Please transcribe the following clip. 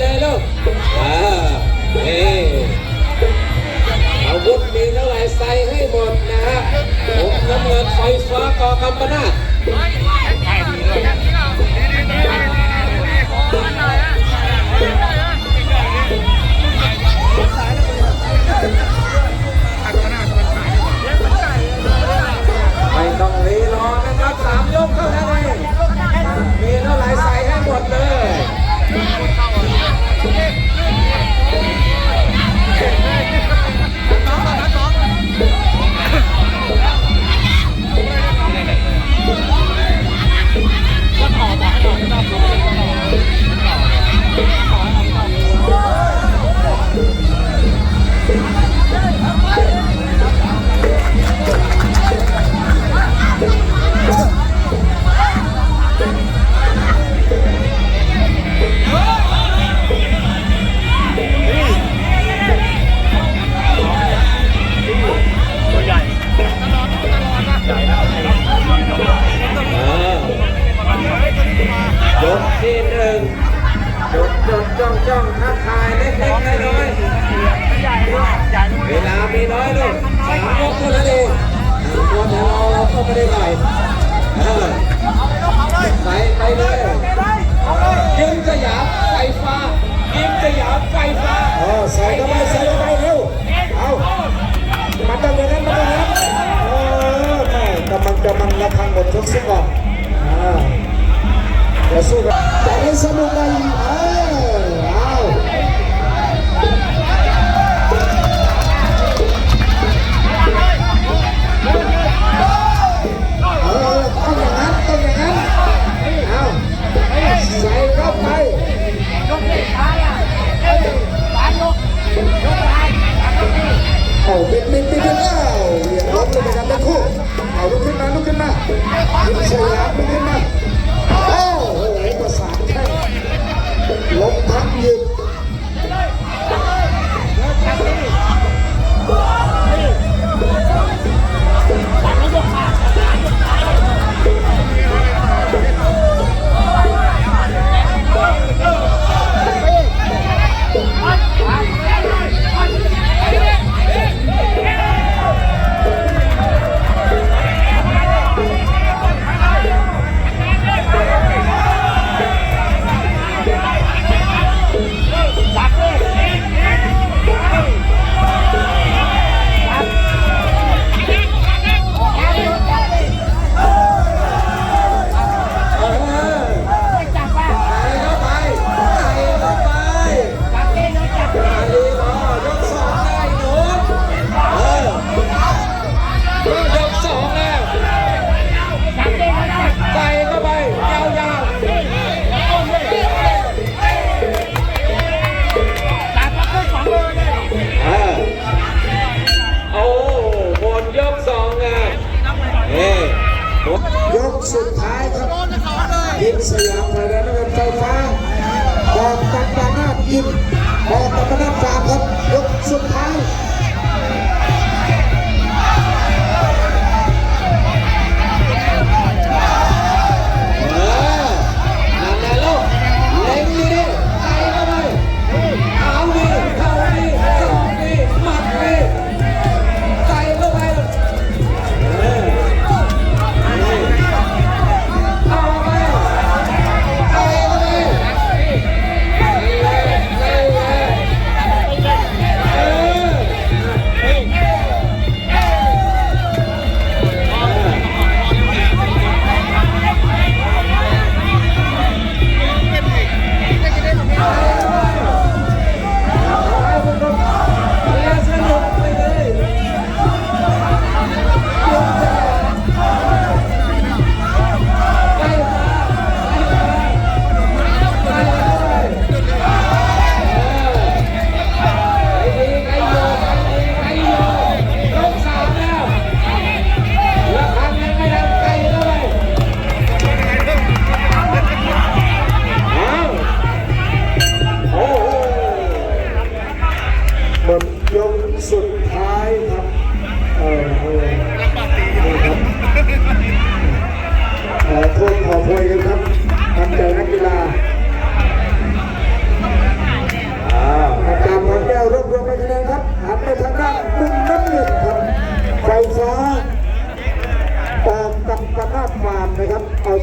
เลยลูกอ่าเออาวุธมีเท่าไหร่ใส่ให้หมดนะฮะผมน้ำเงินไฟฟ้ากอกำปนาต ทิพย์สยามไทยแลนด์เงินไฟฟ้าบอกกัปตันนาดยิมบอกกัปตันนาดฟาร์มครับ ขอกมวยกันครับทำใจนักกีฬา